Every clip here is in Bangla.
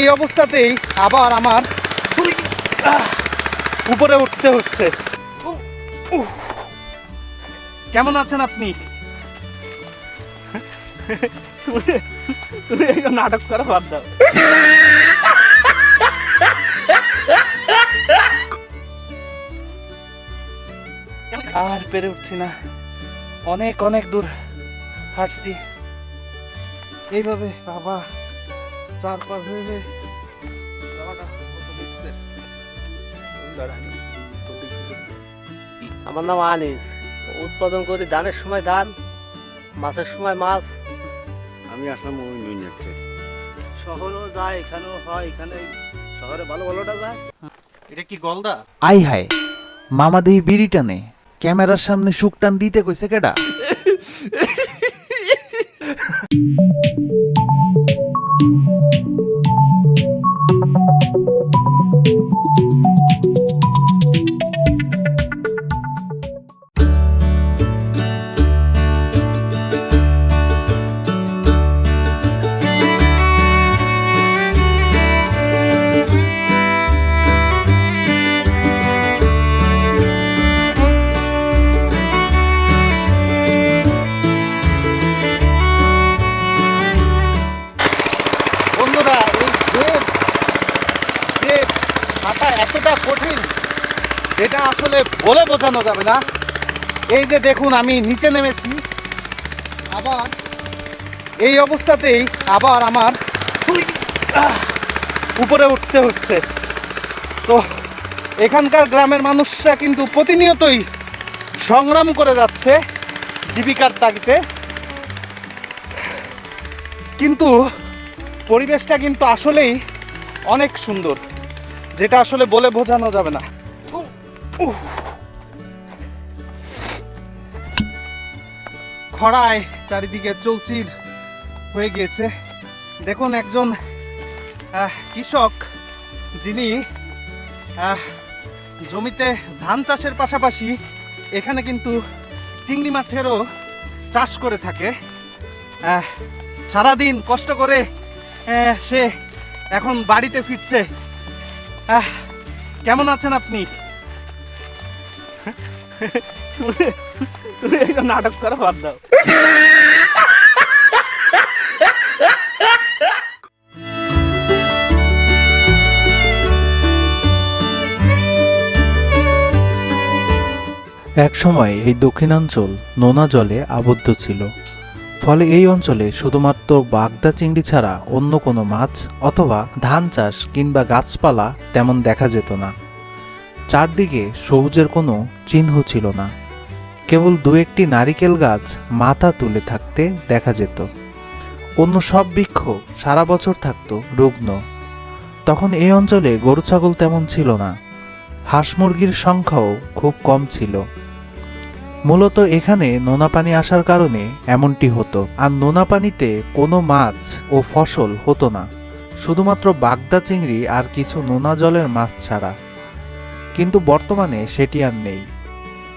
এই অবস্থাতেই আবার আমার উপরে উঠতে হচ্ছে। কেমন আছেন আপনি? তুমি নাটক করা বাদ দাও। আর পেরে উঠছি না। অনেক অনেক দূর হাঁটছি। এইভাবে বাবা চার পার হয়ে আমার নাম আনিস। উৎপাদন করি ধানের সময় ধান মাছের সময় মাছ। আমি আসলাম ওই নুনিয়াতে শহরেও যায় এখানেও হয় এখানে শহরে ভালো ভালোটা যায়। এটা কি গলদা? আই হায় মামা দেহি বিড়ি টানে ক্যামেরার সামনে সুখ টান দিতে কইছে কেডা? যাবে না। এই যে দেখুন আমি নিচে নেমেছি। আবার এই অবস্থাতেই আবার আমার উপরে উঠতে হচ্ছে। তো এখানকার গ্রামের মানুষরা কিন্তু প্রতিনিয়তই সংগ্রাম করে যাচ্ছে জীবিকার তাগিতে কিন্তু পরিবেশটা কিন্তু আসলেই অনেক সুন্দর যেটা আসলে বলে বোঝানো যাবে না। উহ, খরায় চারিদিকে চৌচির হয়ে গিয়েছে। দেখুন একজন কৃষক, যিনি জমিতে ধান চাষের পাশাপাশি এখানে কিন্তু চিংড়ি মাছেরও চাষ করে থাকে। সারাদিন কষ্ট করে সে এখন বাড়িতে ফিরছে। কেমন আছেন আপনি? তুমি- এইসব নাটক করা বাদ দাও। একসময় এই দক্ষিণাঞ্চল নোনা জলে আবদ্ধ ছিল। ফলে এই অঞ্চলে শুধুমাত্র বাগদা চিংড়ি ছাড়া অন্য কোনো মাছ অথবা ধান চাষ কিংবা গাছপালা তেমন দেখা যেত না। চারদিকে সবুজের কোনো চিহ্ন ছিল না। কেবল দু একটি নারিকেল গাছ মাথা তুলে থাকতে দেখা যেত। অন্য সব বৃক্ষ সারা বছর থাকতো রুগ্ন। তখন এই অঞ্চলে গরু ছাগল তেমন ছিল না। হাঁস মুরগির সংখ্যাও খুব কম ছিল। মূলত এখানে নোনা পানি আসার কারণে এমনটি হতো। আর নোনা পানিতে কোনো মাছ ও ফসল হতো না। শুধুমাত্র বাগদা চিংড়ি আর কিছু নোনা জলের মাছ ছাড়া। কিন্তু বর্তমানে সেটি আর নেই।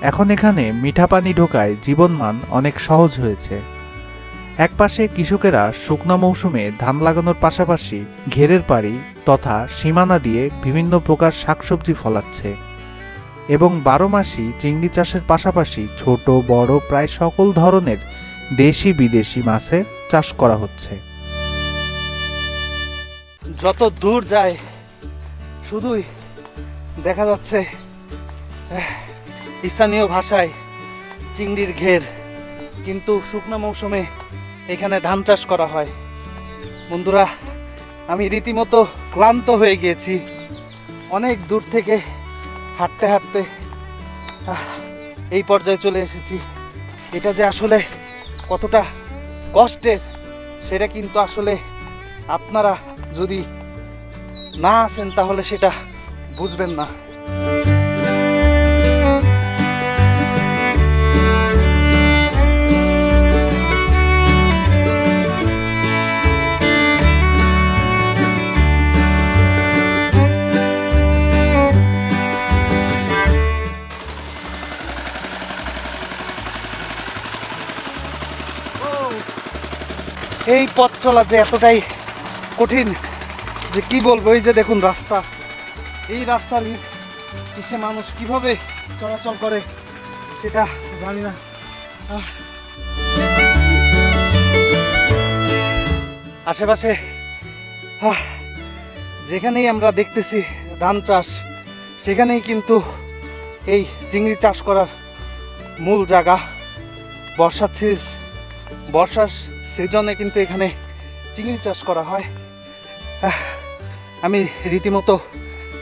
এখন এখানে মিঠা পানি ঢোকায় জীবনমান অনেক সহজ হয়েছে। একপাশে কৃষকেরা শুকনা মৌসুমে ধান লাগানোর পাশাপাশি ঘেরের পাড়ি তথা সীমানা দিয়ে বিভিন্ন প্রকার শাকসবজি ফলাচ্ছে এবং বারো মাসই চিংড়ি চাষের পাশাপাশি ছোট, বড়, প্রায় সকল ধরনের দেশি, বিদেশি মাছের চাষ করা হচ্ছে। যত দূর যায়, শুধুই দেখা যাচ্ছে স্থানীয় ভাষায় চিংড়ির ঘের, কিন্তু শুকনো মৌসুমে এখানে ধান চাষ করা হয়। বন্ধুরা, আমি রীতিমতো ক্লান্ত হয়ে গিয়েছি। অনেক দূর থেকে হাঁটতে হাঁটতে এই পর্যায়ে চলে এসেছি। এটা যে আসলে কতটা কষ্টের, সেটা কিন্তু আসলে আপনারা যদি না আসেন, তাহলে সেটা বুঝবেন না। এই পথ চলা যে এতটাই কঠিন যে কি বলব, এই যে দেখুন রাস্তা এই রাস্তার কিসে মানুষ কীভাবে চলাচল করে, সেটা জানি না। আশেপাশে যেখানেই আমরা দেখতেছি ধান চাষ, সেখানেই কিন্তু এই চিংড়ি চাষ করার মূল জায়গা বর্ষার বর্ষার সিজনে কিন্তু এখানে চিংড়ি চাষ করা হয়। আমি রীতিমতো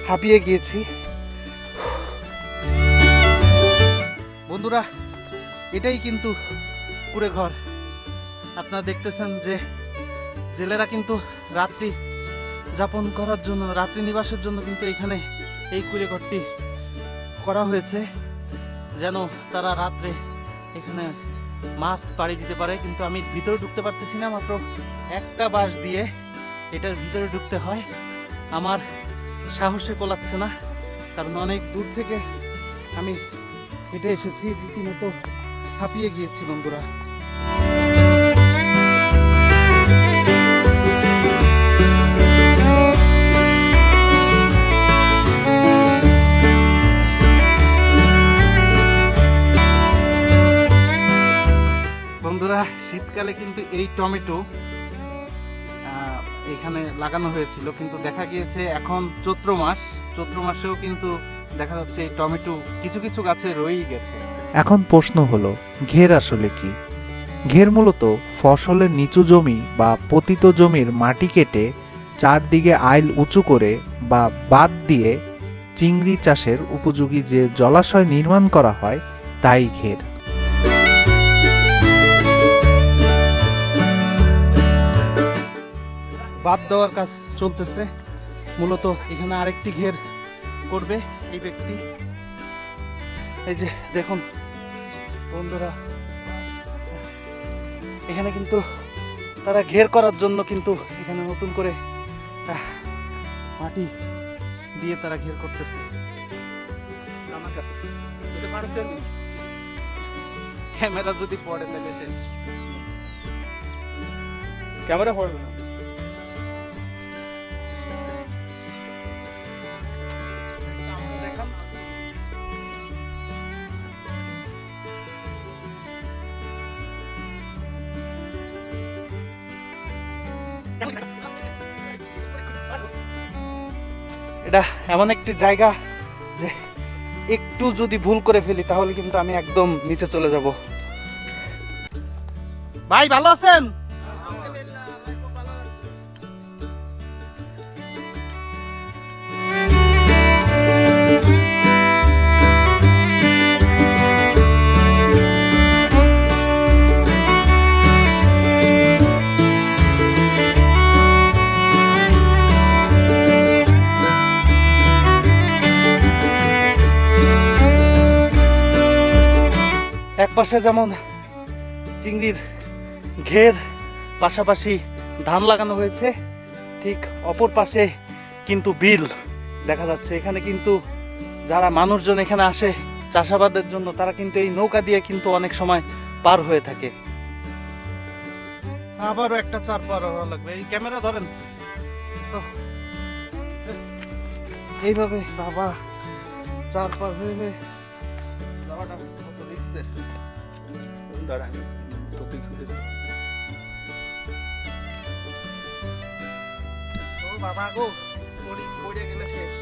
হাঁপিয়ে গিয়েছি। বন্ধুরা, এটাই কিন্তু কুড়ে ঘর। আপনারা দেখতেছেন যে জেলেরা কিন্তু রাত্রি যাপন করার জন্য, রাত্রি নিবাসের জন্য কিন্তু এখানে এই কুড়ে ঘরটি করা হয়েছে। যেন তারা রাত্রে এখানে মাছ পাড়ি দিতে পারে, কিন্তু আমি ভিতরে ঢুকতে পারতেছি না, মাত্র একটা বাঁশ দিয়ে এটার ভিতরে ঢুকতে হয়। আমার সাহসে কোলাচ্ছে না, কারণ অনেক দূর থেকে আমি এটা এসেছি, রীতিমতো হাঁপিয়ে গিয়েছি বন্ধুরা। বন্ধুরা, শীতকালে কিন্তু এই টমেটো এখানে লাগানো হয়েছিল। কিন্তু দেখা গিয়েছে এখন চৈত্র মাস, চৈত্র মাসেও কিন্তু দেখা যাচ্ছে এই টমেটো কিছু কিছু গাছে রয়েই গেছে। এখন প্রশ্ন হলো, ঘের আসলে কি? ঘের মূলত ফসলের নিচু জমি বা পতিত জমির মাটি কেটে চারদিকে আইল উঁচু করে বা বাদ দিয়ে চিংড়ি চাষের উপযোগী যে জলাশয় নির্মাণ করা হয়, তাই ঘের। বাদ দেওয়ার কাজ চলতেছে। মূলত এখানে আরেকটি ঘের করবে এই ব্যক্তি। এই যে, দেখুন। বন্ধুরা, এখানে কিন্তু তারা ঘের করার জন্য কিন্তু এখানে নতুন করে মাটি দিয়ে তারা ঘের করতেছে। ক্যামেরা যদি পড়ে তাহলে শেষ। ক্যামেরা পড়বে না। এটা এমন একটি জায়গা যে একটু যদি ভুল করে ফেলি, তাহলে কিন্তু আমি একদম নিচে চলে যাব। ভাই, ভালো আছেন? এক পাশে যেমন চিংড়ির ঘের, পাশাপাশি ধান লাগানো হয়েছে, ঠিক অপর পাশে কিন্তু বিল দেখা যাচ্ছে। এখানে কিন্তু যারা মানুষজন এখানে আসে চাষাবাদের জন্য, তারা কিন্তু এই নৌকা দিয়ে কিন্তু অনেক সময় পার হয়ে থাকে। আবারও একটা চার পার হওয়া লাগবে। এই ক্যামেরা ধরেন। এইভাবে বাবা চার পার হয়ে যাওয়াটা রিক্সের দাঁড়া তোকে ছুটে ও বাবা গো পড়ে গেলে শেষ।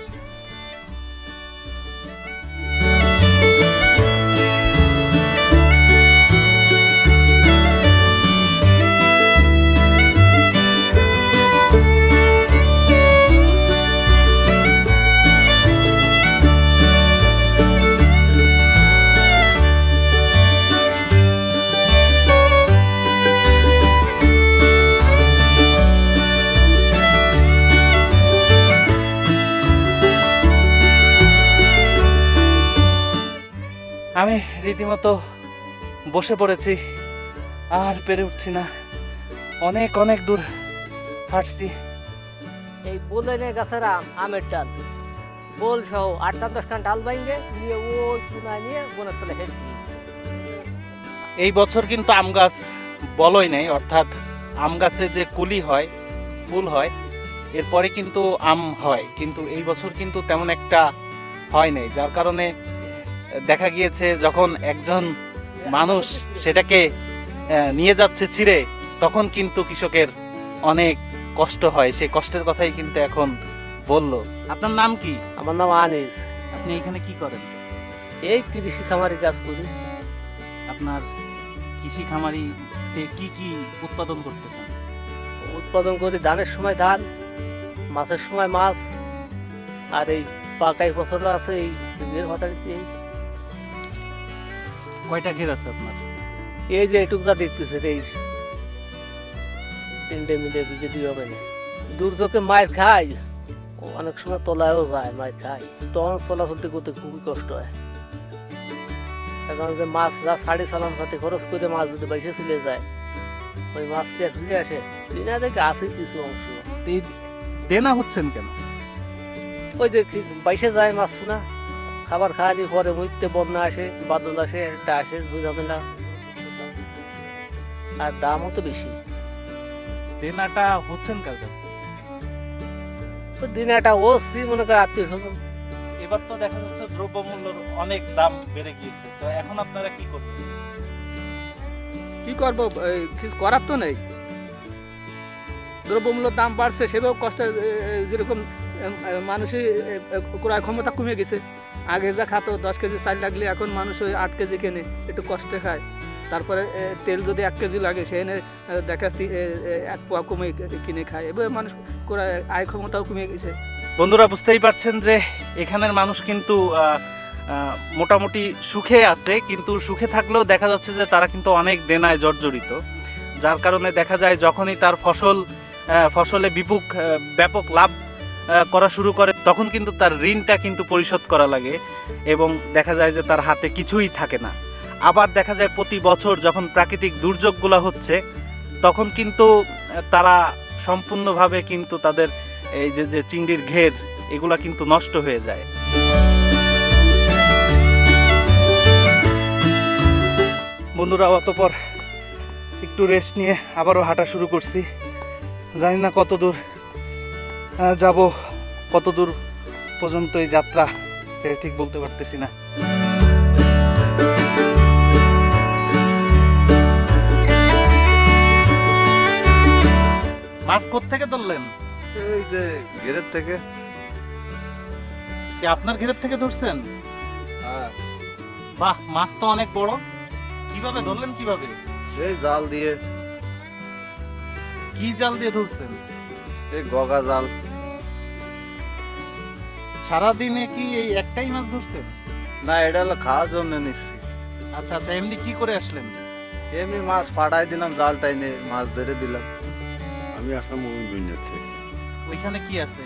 রীতিমতো বসে পড়েছি। আর পেরে উঠছি না। অনেক অনেক দূর হাঁটছি। এই বোলেনে গাছের আম আমের ডাল। বোল সহ আটটা দশটা ডাল বাইঙ্গে নিয়ে ওই চুনায় নিয়ে বোনের তলে এই বছর কিন্তু আম গাছ বলই নেই অর্থাৎ আম গাছে যে কুলি হয় ফুল হয় এরপরে কিন্তু আম হয়। কিন্তু এই বছর কিন্তু তেমন একটা হয় নাই যার কারণে দেখা গিয়েছে যখন একজন মানুষ সেটাকে নিয়ে যাচ্ছে ছিঁড়ে তখন কিন্তু কৃষকের অনেক কষ্ট হয়। সেই কষ্টের কথাই কিন্তু এখন বলল। আপনার নাম কি? আমার নাম আনিস। আপনি এখানে কি করেন? এই কৃষি খামারি কাজ করি। আপনার কৃষি খামারিতে কি কি উৎপাদন করতেছেন? উৎপাদন করি ধানের সময় ধান মাছের সময় মাছ আর এই পাকাই ফসল আছে এই ঘের ভাতাড়িতে কয়টা ঘের আছে আপনার? এই যে এটুক যা দেখতেছে এই তিনটে মিলে দিয়ে হবে না। দুর্যোগে মায়ের খাই অনেক সময় তলায়ও যায় মায়ের খাই তখন চলাচলতে করতে খুবই কষ্ট হয়। এখন যে মাছরা সাড়ে সালাম হাতে খরচ করে মাছ যদি বাইসে চলে যায় ওই মাছ কি ফিরে আসে? দিনা দেখে আসে কিছু অংশ। দেনা হচ্ছেন কেন? ওই যে কি- বাইসে যায় মাছ না? খাবার খাওয়ানি পরে মুইতে বন্যা আসে বাদল আসে একটা আসে বুঝাবে না আর দামও তো বেশি। দেনাটা হচ্ছেন কার কাছে? ওই দিনে একটা ওসি মনে করে আত্মীয় স্বজন। এবার তো দেখা যাচ্ছে দ্রব্যমূল্যর অনেক দাম বেড়ে গিয়েছে। তো এখন আপনারা কি করবেন? কি করব? কিছু করার তো নেই। দ্রব্যমূল্যের দাম বাড়ছে সেভাবে কষ্ট যেরকম মানুষের ক্রয় ক্ষমতা কমে গেছে। আগে যা খাতো দশ কেজি চাল লাগলে এখন মানুষ ওই আট কেজি কেনে একটু কষ্টে খায়। তারপরে তেল যদি এক কেজি লাগে সেখানে এ, দেখা এক পোয়া কমে কিনে খায়। এভাবে মানুষ ক্রয় আয় ক্ষমতাও কমে গেছে। বন্ধুরা বুঝতেই পারছেন যে এখানের মানুষ কিন্তু মোটামুটি সুখে আছে কিন্তু সুখে থাকলেও দেখা যাচ্ছে যে তারা কিন্তু অনেক দেনায় জর্জরিত। যার কারণে দেখা যায় যখনই তার ফসল ফসলে বিপুক ব্যাপক লাভ করা শুরু করে, তখন কিন্তু তার ঋণটা কিন্তু পরিশোধ করা লাগে এবং দেখা যায় যে তার হাতে কিছুই থাকে না। আবার দেখা যায় প্রতি বছর যখন প্রাকৃতিক দুর্যোগগুলো হচ্ছে, তখন কিন্তু তারা সম্পূর্ণভাবে কিন্তু তাদের এই যে যে চিংড়ির ঘের, এগুলা কিন্তু নষ্ট হয়ে যায়। বন্ধুরা, অতপর একটু রেস্ট নিয়ে আবারও হাঁটা শুরু করছি। জানি না কত দূর যাব। কত দূর পর্যন্ত এই যাত্রা? ঠিক বলতে পারতেছি না। মাছ থেকে ধরলেন? এই যে গেরের থেকে। কি আপনার ঘেরের থেকে ধরছেন? বাহ মাছ তো অনেক বড়। কীভাবে ধরলেন কীভাবে? এই জাল দিয়ে। কি জাল দিয়ে ধরছেন? এই গগা জাল। সারাদিনে কি এই একটাই মাছ ধরছেন না এটা হলো খাওয়ার জন্য নিচ্ছি। আচ্ছা আচ্ছা এমনি কি করে আসলেন? এমনি মাছ ফাটাই দিলাম জালটাই নিয়ে মাছ ধরে দিলাম। আমি আসলাম ওই দুনিয়ার থেকে। ওইখানে কি আছে?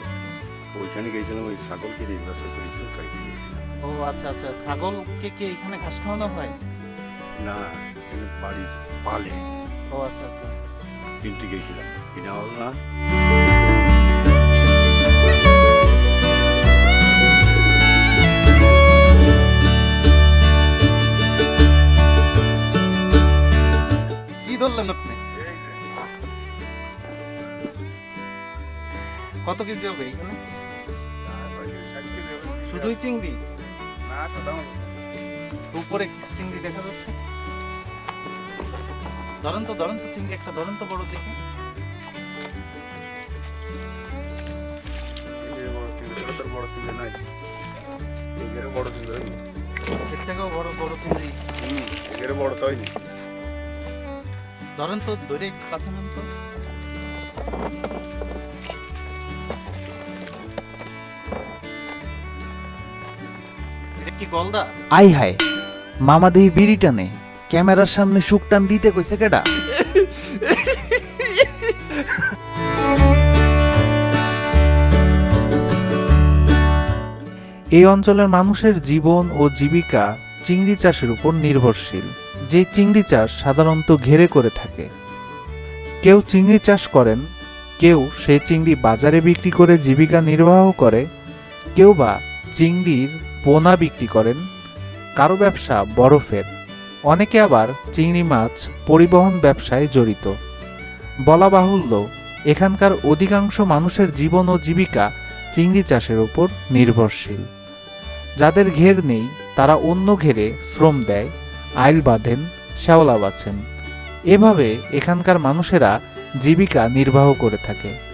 ওইখানে গেছিলাম ওই ছাগলকে নির্বাচন করে চাইতে গেছিলাম। ও আচ্ছা আচ্ছা ছাগলকে কি এখানে ঘাস খাওয়ানো হয়? না এখানে বাড়ি পালে। ও আচ্ছা আচ্ছা। কিনতে গেছিলাম। কিনা হলো না ধরলেন আপনি? কত কেজি হবে এখানে শুধুই চিংড়ি? উপরে চিংড়ি দেখা যাচ্ছে। ধরেন তো ধরেন তো চিংড়ি, একটা ধরেন তো বড় দেখে। বড় চিংড়ি নাই বড় চিংড়ি। এর থেকেও বড় বড় চিংড়ি এগেরে বড় তো হয়নি। ধরেন তো কাছে নেন তো। কি গলদা? আই হায়, মামা দেহি বিড়ি টানে, ক্যামেরার সামনে সুখ টান দিতে কইছে কেডা? এই অঞ্চলের মানুষের জীবন ও জীবিকা চিংড়ি চাষের উপর নির্ভরশীল। যে চিংড়ি চাষ সাধারণত ঘেরে করে থাকে। কেউ চিংড়ি চাষ করেন, কেউ সেই চিংড়ি বাজারে বিক্রি করে জীবিকা নির্বাহ করে, কেউ বা চিংড়ির পোনা বিক্রি করেন, কারও ব্যবসা বরফের। অনেকে আবার চিংড়ি মাছ পরিবহন ব্যবসায় জড়িত। বলা বাহুল্য, এখানকার অধিকাংশ মানুষের জীবন ও জীবিকা চিংড়ি চাষের উপর নির্ভরশীল। যাদের ঘের নেই, তারা অন্য ঘেরে শ্রম দেয়। আইল বাঁধেন শ্যাওলা বাছেন এভাবে এখানকার মানুষেরা জীবিকা নির্বাহ করে থাকে।